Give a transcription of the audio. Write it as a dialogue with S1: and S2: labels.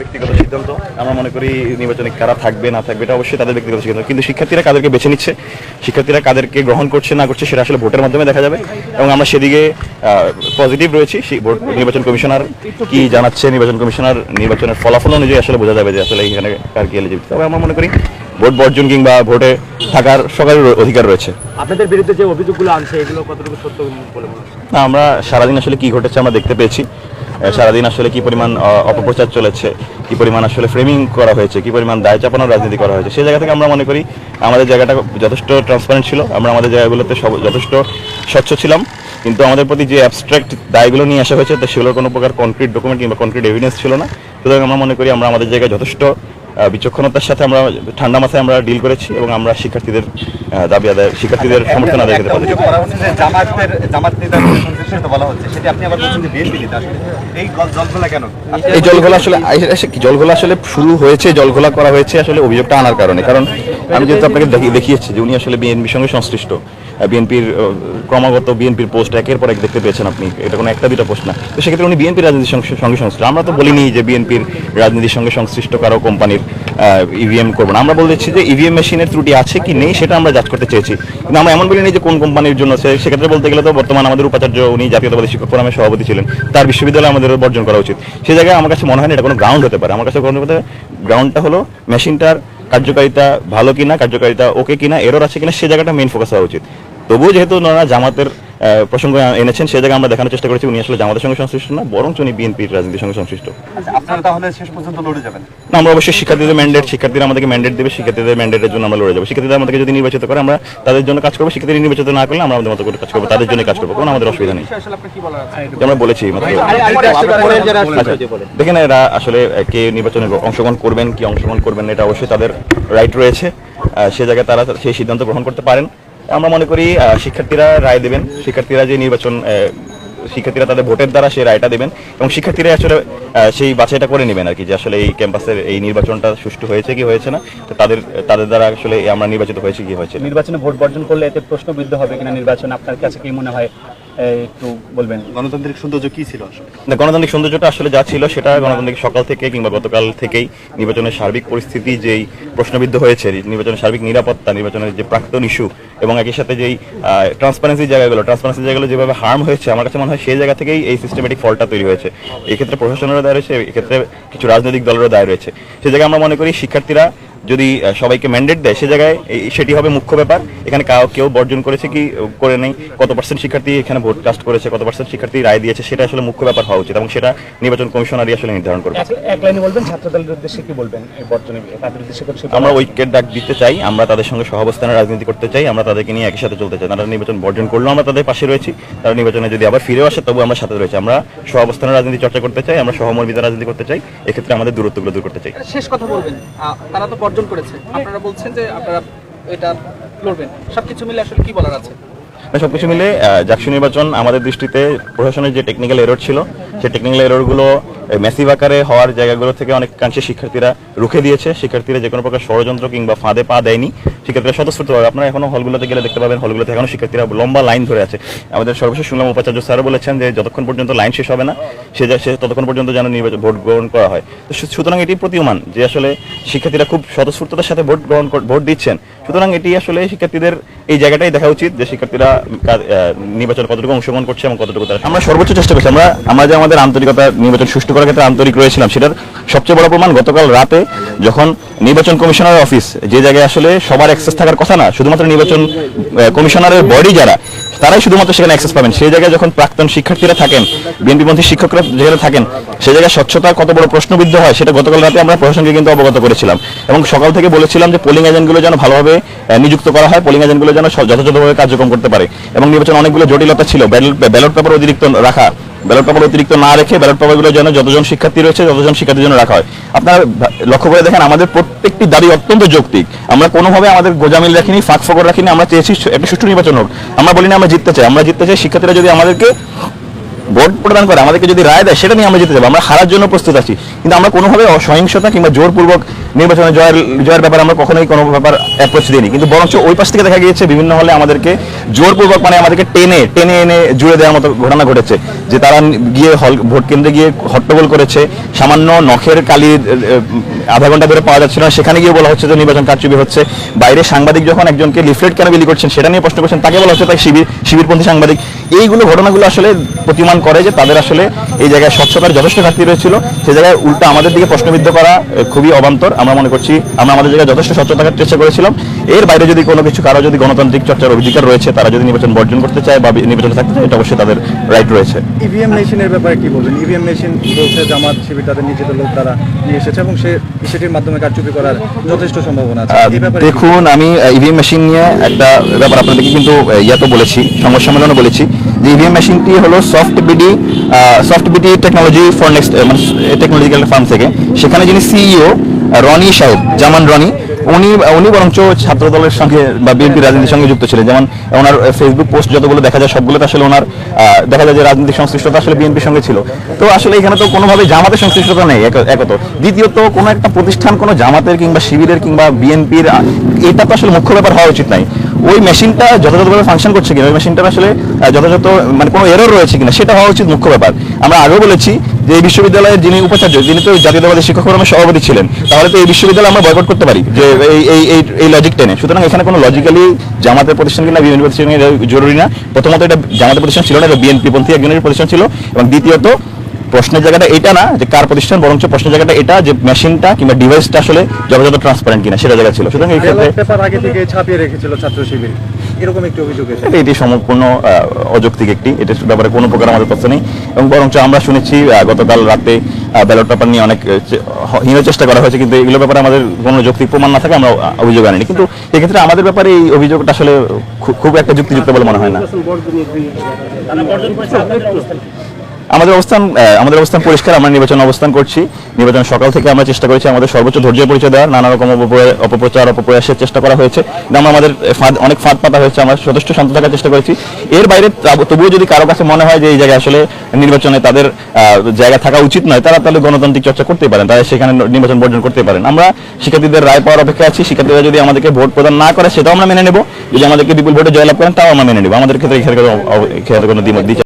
S1: ব্যক্তিগত সিদ্ধান্ত। আমরা মনে করি নির্বাচনে কারা থাকবে না থাকবে এটা অবশ্যই তাদের ব্যক্তিগত সিদ্ধান্ত। কিন্তু শিক্ষার্থীরা কাদেরকে বেছে নিচ্ছে শিক্ষার্থীরা কাদেরকে গ্রহণ করছে না করছে সেটা আসলে ভোটের মাধ্যমে দেখা যাবে। এবং আমরা সেদিকে পজিটিভ রয়েছি। ভোট নির্বাচন কমিশনার কি জানাচ্ছে নির্বাচন কমিশনার নির্বাচনের ফলাফল অনুযায়ী আসলে বোঝা যাবে যে আসলে এখানে কার কি এলিজিবিলিটি তবে আমরা মনে করি ভোট বর্জন কিংবা ভোটে থাকার সকালের অধিকার রয়েছে।
S2: আপনাদের বিরুদ্ধে যে অভিযোগগুলো আনছে এগুলো কতটুকু সত্য বলে মনে
S1: আমরা সারাদিন আসলে কি ঘটেছে আমরা দেখতে পেয়েছি। সারাদিন আসলে কি পরিমাণ অপপ্রচার চলেছে, কি পরিমাণ আসলে ফ্রেমিং করা হয়েছে, কি পরিমাণ দায় চাপানোর রাজনীতি করা হয়েছে সেই জায়গা থেকে আমরা মনে করি আমাদের জায়গাটা যথেষ্ট ট্রান্সপারেন্ট ছিল, আমরা আমাদের জায়গাগুলোতে সব যথেষ্ট স্বচ্ছ ছিলাম, কিন্তু আমাদের প্রতি যে অ্যাবস্ট্রাক্ট দায়গুলো নিয়ে আসা হয়েছে, তো সেগুলোর কোনো প্রকার কনক্রিট ডকুমেন্ট কিংবা কনক্রিট এভিডেন্স ছিল না। সুতরাং আমরা মনে করি আমরা আমাদের জায়গায় যথেষ্ট বিচক্ষণতার সাথে আমরা ঠান্ডা মাথায় আমরা ডিল করেছি এবং আমরা শিক্ষার্থীদের দাবি আদায় শিক্ষার্থীদের সমর্থন আদায় করতে পারি
S3: অভিযোগ করা জামাতের জামাত নেতার বলা হচ্ছে সেটি আপনি আবার বলছেন যে বিএনপি নেতা আসলে। এই জলঘোলা কেন?
S1: এই জলঘোলা আসলে জলঘোলা আসলে শুরু হয়েছে জলঘোলা করা হয়েছে আসলে অভিযোগটা আনার কারণে। কারণ আমি যেহেতু আপনাকে দেখি- দেখিয়েছি যে উনি আসলে বিএনপির সঙ্গে সংশ্লিষ্ট। বিএনপির ক্রমাগত বিএনপির পোস্ট একের পর এক দেখতে পেয়েছেন আপনি। এটা কোনো একটা দুটা পোস্ট না। তো সেক্ষেত্রে উনি বিএনপির রাজনীতির সঙ্গে সংশ্লিষ্ট। আমরা তো বলিনি যে বিএনপির রাজনীতির সঙ্গে সংশ্লিষ্ট কারও কোম্পানির ইভিএম করব না। আমরা বলতেছি যে ইভিএম মেশিনের ত্রুটি আছে কি নেই, সেটা আমরা যাচ করতে চেয়েছি। কিন্তু আমরা এমন বলিনি যে কোন কোম্পানির জন্য সে- সেক্ষেত্রে বলতে গেলে তো বর্তমান আমাদের উপাচার্য উনি জাতীয়তাবাদী শিক্ষক ফোরামের সভাপতি ছিলেন। তার বিশ্ববিদ্যালয় আমাদের বর্জন করা উচিত। সেই জায়গায় আমার কাছে মনে হয় না এটা কোনো গ্রাউন্ড হতে পারে। আমার কাছে কোনো গ্রাউন্ডটা হলো মেশিনটার কার্যকারিতা ভালো কিনা, কার্যকারিতা ওকে কিনা এরর আছে কিনা, সে জায়গাটা মেইন ফোকাস হওয়া উচিত। তবুও যেহেতু ওনারা জামাতের প্রসঙ্গ এনেছেন সে জায়গায় আমরা দেখানোর চেষ্টা করেছি উনি আসলে জামাতের সঙ্গে সংশ্লিষ্ট না বরং উনি বিএনপির রাজনীতির সঙ্গে সংশ্লিষ্ট।
S3: আচ্ছা, আপনারা তাহলে শেষ পর্যন্ত লড়ে যাবেন।
S1: না, আমরা অবশ্যই শিক্ষার্থীদের ম্যান্ডেট শিক্ষার্থীরা আমাদেরকে ম্যান্ডেট দেবে শিক্ষার্থীদের ম্যান্ডেটের জন্য আমরা লড়ে যাব। শিক্ষার্থীরা আমাদেরকে যদি নির্বাচিত করে আমরা তাদের জন্য কাজ করব শিক্ষার্থী নির্বাচিত না করলে আমরা আমাদের মতো করে কাজ করব তাদের জন্য কাজ করব কোনো আমাদের অসুবিধা নেই। আমরা বলেছি আচ্ছা। দেখেন এরা আসলে কে নির্বাচনে অংশগ্রহণ করবেন কি অংশগ্রহণ করবেন এটা অবশ্যই তাদের রাইট রয়েছে। সে জায়গায় তারা সেই সিদ্ধান্ত গ্রহণ করতে পারেন। আমরা মনে করি শিক্ষার্থীরা রায় দেবেন। শিক্ষার্থীরা যে নির্বাচন শিক্ষার্থীরা তাদের ভোটের দ্বারা সেই রায়টা দেবেন এবং শিক্ষার্থীরা আসলে সেই বাছাইটা করে নেবেন আর কি, যে আসলে এই ক্যাম্পাসের এই নির্বাচনটা সুষ্ঠু হয়েছে কি হয়েছে না। তো তাদের তাদের দ্বারা আসলে আমরা নির্বাচিত হয়েছে কি হয়েছে
S2: নির্বাচনে ভোট বর্জন করলে এতে প্রশ্নবিদ্ধ হবে কিনা নির্বাচন, আপনার কাছে কি মনে হয়? একটু বলবেন,
S3: গণতান্ত্রিক সৌন্দর্য কি ছিল আসলে?
S1: গণতান্ত্রিক সৌন্দর্যটা আসলে যা ছিল সেটা গণতান্ত্রিক সকাল থেকে কিংবা গতকাল থেকেই নির্বাচনের সার্বিক পরিস্থিতি যেই প্রশ্নবিদ্ধ হয়েছে, নির্বাচনের সার্বিক নিরাপত্তা, নির্বাচনের যে প্রাক্তন ইস্যু এবং একই সাথে যেই ট্রান্সপারেন্সি জায়গাগুলো ট্রান্সপারেন্সি জায়গাগুলো যেভাবে হার্ম হয়েছে, আমার কাছে মনে হয় সেই জায়গা থেকেই এই সিস্টেমেটিক ফলটা তৈরি হয়েছে। এক্ষেত্রে প্রশাসনেরও দায় রয়েছে, এক্ষেত্রে কিছু রাজনৈতিক দলেরও দায় রয়েছে। সেই জায়গায় আমরা মনে করি শিক্ষার্থীরা যদি সবাইকে ম্যান্ডেট দেয় সে জায়গায় সেটি হবে মুখ্য ব্যাপার। এখানে কাউ কেউ বর্জন করেছে কি করে নেই কত পার্সেন্ট শিক্ষার্থী এখানে ভোট কাস্ট করেছে কত পার্সেন্ট শিক্ষার্থী রায় দিয়েছে সেটা আসলে মুখ্য ব্যাপার হওয়া উচিত এবং সেটা নির্বাচন কমিশনারই আসলে নির্ধারণ করবে।
S2: এক- এক লাইনে বলবেন ছাত্রদলের উদ্দেশ্যে কি বলবেন
S1: আমরা ঐক্যের ডাক দিতে চাই আমরা তাদের সঙ্গে সহাবস্থানের রাজনীতি করতে চাই আমরা তাদেরকে নিয়ে একই সাথে চলতে চাই। তারা নির্বাচন বর্জন করলেও আমরা তাদের পাশে রয়েছি। তারা নির্বাচনে যদি আবার ফিরেও আসে তবু আমরা সাথে রয়েছি। আমরা সহাবস্থানের রাজনীতি চর্চা করতে চাই আমরা সহমর্মিতার রাজনীতি করতে চাই এক্ষেত্রে আমাদের দূরত্বগুলো দূর করতে চাই।
S4: শেষ কথা বলবেন। তারা তো বর্জন করেছে। আপনারা বলছেন যে আপনারা এটা লড়বেন। সবকিছু মিলে আসলে কি বলার আছে?
S1: না, সবকিছু মিলে জাকসু নির্বাচন আমাদের দৃষ্টিতে প্রশাসনের যে টেকনিক্যাল এরর ছিল সেই টেকনিক্যাল এররগুলো ম্যাসিভ আকারে হওয়ার জায়গাগুলো থেকে অনেক অনেকাংশে শিক্ষার্থীরা রুখে দিয়েছে। শিক্ষার্থীরা যে কোনো প্রকার ষড়যন্ত্র কিংবা ফাঁদে পা দেয়নি। শিক্ষার্থীরা স্বতঃস্ফূর্তভাবে আপনারা এখনও হলগুলোতে গেলে দেখতে পাবেন, হলগুলোতে এখনও শিক্ষার্থীরা লম্বা লাইন ধরে আছে। আমাদের সর্বশেষ শুনলাম উপাচার্য স্যার বলেছেন যে যতক্ষণ পর্যন্ত লাইন শেষ হবে না, সে সে ততক্ষণ পর্যন্ত যেন নির্বাচন, ভোট গ্রহণ করা হয়। তো সুতরাং এটি প্রতীয়মান যে আসলে শিক্ষার্থীরা খুব স্বতঃস্ফূর্ততার সাথে ভোট গ্রহণ ভোট দিচ্ছেন। সুতরাং এটি আসলে শিক্ষার্থীদের এই জায়গাটাই দেখা উচিত যে শিক্ষার্থীরা নির্বাচন কতটুকু অংশগ্রহণ করছে এবং কতটুকু তারা আমরা সর্বোচ্চ চেষ্টা করছি। আমরা আমরা যে আমাদের আন্তরিকতা নির্বাচন সুষ্ঠু করার ক্ষেত্রে আন্তরিক রয়েছিলাম সেটার সবচেয়ে বড় প্রমাণ গতকাল রাতে যখন নির্বাচন কমিশনার অফিস, যে জায়গায় আসলে সবার অ্যাক্সেস থাকার কথা না, শুধুমাত্র নির্বাচন কমিশনারের বডি যারা, তারাই শুধুমাত্র সেখানে অ্যাক্সেস পাবেন। সেই জায়গায় যখন প্রাক্তন শিক্ষার্থীরা থাকেন বিএনপিপন্থী শিক্ষকরা যেখানে থাকেন সেই জায়গায় স্বচ্ছতা কত বড় প্রশ্নবিদ্ধ হয়, সেটা গতকাল রাতে আমরা প্রশাসনকে কিন্তু অবগত করেছিলাম। এবং সকাল থেকে বলেছিলাম যে পোলিং এজেন্টগুলো যেন ভালোভাবে নিযুক্ত করা হয় পোলিং এজেন্টগুলো যেন যথাযথভাবে কার্যক্রম করতে পারে। এবং নির্বাচন অনেকগুলো জটিলতা ছিল। ব্যালট পেপার অতিরিক্ত রাখা ব্যালট পেপার অতিরিক্ত না রেখে ব্যালট পেপারগুলো যেন যতজন শিক্ষার্থী রয়েছে যতজন শিক্ষার্থীর জন্য রাখা হয়। আপনারা লক্ষ্য করে দেখেন, আমাদের প্রত্যেকটি দাবি অত্যন্ত যৌক্তিক। আমরা কোনোভাবে আমাদের গোজামিল রাখিনি, ফাঁক ফকর রাখিনি, আমরা চেয়েছি একটা সুষ্ঠু নির্বাচন হোক। আমরা বলি না, আমরা জিততে চাই। আমরা জিততে চাই শিক্ষার্থীরা যদি আমাদেরকে ভোট প্রদান করে, আমাদেরকে যদি রায় দেয়, সেটা নিয়ে আমরা জিতে যাব। আমরা হারার জন্য প্রস্তুত আছি। কিন্তু আমরা কোনোভাবে অসহিংসতা কিংবা জোরপূর্বক নির্বাচনে জয়ের জয়ের ব্যাপারে আমরা কখনোই কোনো ব্যাপার অ্যাপ্রোচ দিইনি। কিন্তু বরঞ্চ ওই পাশ থেকে দেখা গিয়েছে, বিভিন্ন হলে আমাদেরকে জোরপূর্বক মানে আমাদেরকে টেনে টেনে এনে জুড়ে দেওয়ার মতো ঘটনা ঘটেছে। যে তারা গিয়ে হল, ভোট কেন্দ্রে গিয়ে হট্টগোল করেছে। সামান্য নখের কালি আধা ঘণ্টা ধরে পাওয়া যাচ্ছে না। সেখানে গিয়ে বলা হচ্ছে যে নির্বাচন কারচুপি হচ্ছে। বাইরে সাংবাদিক যখন একজনকে লিফলেট কেন বিলি করছেন, সেটা নিয়ে প্রশ্ন করছেন, তাকে বলা হচ্ছে তাই শিবির, শিবিরপন্থী সাংবাদিক। এইগুলো ঘটনাগুলো আসলে প্রতিমান করে যে তাদের আসলে এই জায়গায় স্বচ্ছতার যথেষ্ট ঘাটতি রয়েছিল। সে জায়গায় উল্টা আমাদের দিকে প্রশ্নবিদ্ধ করা খুবই অবান্তর। আমরা মনে করছি আমরা আমাদের জায়গায় যথেষ্ট স্বচ্ছতা রাখার চেষ্টা করেছিলাম। এর বাইরে যদি কোনো কিছু কারও যদি গণতান্ত্রিক চর্চার অধিকার রয়েছে তারা যদি নির্বাচন বর্জন করতে চায় বা নির্বাচনে থাকতে চায় এটা অবশ্যই তাদের রাইট রয়েছে।
S5: ইভিএম মেশিনের ব্যাপারে কি বলবেন? ইভিএম মেশিন বলছে জামাত শিবির তাদের নিজেদের লোক তারা নিয়ে এসেছে এবং সে সেটির মাধ্যমে কারচুপি করার যথেষ্ট সম্ভাবনা আছে।
S1: দেখুন আমি ইভিএম মেশিন নিয়ে একটা ব্যাপার আপনাদেরকে কিন্তু আহ, ইয়াতে বলেছি সংবাদ সম্মেলনে বলেছি। ইভিএম মেশিনটি হলো soft BD soft BD technology for next মানে টেকনোলজিক্যাল ফার্ম থেকে। সেখানে যিনি সিইও রনি সাহেব জামান রনি, উনি উনি বরঞ্চ ছাত্র দলের সঙ্গে বা বিএনপি রাজনীতির সঙ্গে যুক্ত ছিলেন। যেমন, ওনার ফেসবুক পোস্ট যতগুলো দেখা যায়, সবগুলোতে আসলে ওনার দেখা যায় যে রাজনৈতিক সংশ্লিষ্টতা আসলে বিএনপির সঙ্গে ছিল। তো আসলে এখানে তো কোনোভাবে জামাতের সংশ্লিষ্টতা নেই, এক- একত। দ্বিতীয়ত, কোনো একটা প্রতিষ্ঠান, কোনো জামাতের কিংবা শিবিরের কিংবা বিএনপির এটা তো আসলে মুখ্য ব্যাপার হওয়া উচিত নাই। ওই মেশিনটা যথাযথভাবে ফাংশন করছে কিনা, ওই মেশিনটা আসলে যথাযথ মানে কোনো এরর রয়েছে কিনা, সেটা হওয়া উচিত মুখ্য ব্যাপার। আমরা আগেও বলেছি যে এই বিশ্ববিদ্যালয়ের যিনি উপাচার্য, যিনি তো জাতীয়তাবাদী শিক্ষক ফোরামের সভাপতি ছিলেন, তাহলে তো এই বিশ্ববিদ্যালয় আমরা বয়কট করতে পারি, যে এই এই এই এই লজিক টেনে সুতরাং এখানে কোনো লজিক্যালি জামাতের প্রতিষ্ঠান কিনা বিএনপি প্রতিষ্ঠান জরুরি না। প্রথমত এটা জামাতের প্রতিষ্ঠান ছিল না, এটা বিএনপি পন্থী একজনের প্রতিষ্ঠান ছিল, এবং দ্বিতীয়ত প্রশ্নের জায়গাটা এটা না যে কার প্রতিষ্ঠান বরঞ্চ প্রশ্নের জায়গাটা এটা যে মেশিনটা কিংবা ডিভাইসটা আসলে যথাযথ ট্রান্সপারেন্ট কিনা সেটা জায়গা ছিল। সুতরাং এই ক্ষেত্রে
S5: পেপার আগে থেকে ছাপিয়ে রেখেছিল ছাত্র শিবির। এরকম একটি অভিযোগ এসেছে।
S1: এটি সম্পূর্ণ অযৌক্তিক একটি। এটার ব্যাপারে কোনো প্রকার আমাদের তথ্য নেই। এবং বরঞ্চ আমরা শুনেছি গতকাল রাতে ব্যালট পেপার নিয়ে অনেক হীন চেষ্টা করা হয়েছে কিন্তু এগুলো ব্যাপারে আমাদের কোনো যৌক্তিক প্রমাণ না থাকে আমরা অভিযোগ আনিনি। কিন্তু এক্ষেত্রে আমাদের ব্যাপারে এই অভিযোগটা আসলে খুব একটা যুক্তিযুক্ত বলে মনে হয় না। আমাদের অবস্থান আমাদের অবস্থান পরিষ্কার, আমরা নির্বাচন অবস্থান করছি। নির্বাচন সকাল থেকে আমরা চেষ্টা করেছি আমাদের সর্বোচ্চ ধৈর্য পরিচয় দেওয়ার, নানা রকম অপপ্রচার, অপপ্রয়াসের চেষ্টা করা হয়েছে। আমরা আমাদের ফাঁদ, অনেক ফাঁদ পাতা হয়েছে, আমরা যথেষ্ট শান্ত থাকার চেষ্টা করেছি। এর বাইরে তবুও যদি কারও কাছে মনে হয় যে এই জায়গায় আসলে নির্বাচনে তাদের জায়গা থাকা উচিত নয়, তারা তাহলে গণতান্ত্রিক চর্চা করতে পারেন, তারা সেখানে নির্বাচন বর্জন করতে পারেন। আমরা শিক্ষার্থীদের রায় পাওয়ার অপেক্ষা আছি, শিক্ষার্থীরা যদি আমাদেরকে ভোট প্রদান না করে, সেটাও আমরা মেনে নেব। যদি আমাদেরকে বিপুল ভোটে জয়লাভ করেন, তাও আমরা মেনে নেব। আমাদের ক্ষেত্রে এখানে কোনো- দ্বিচার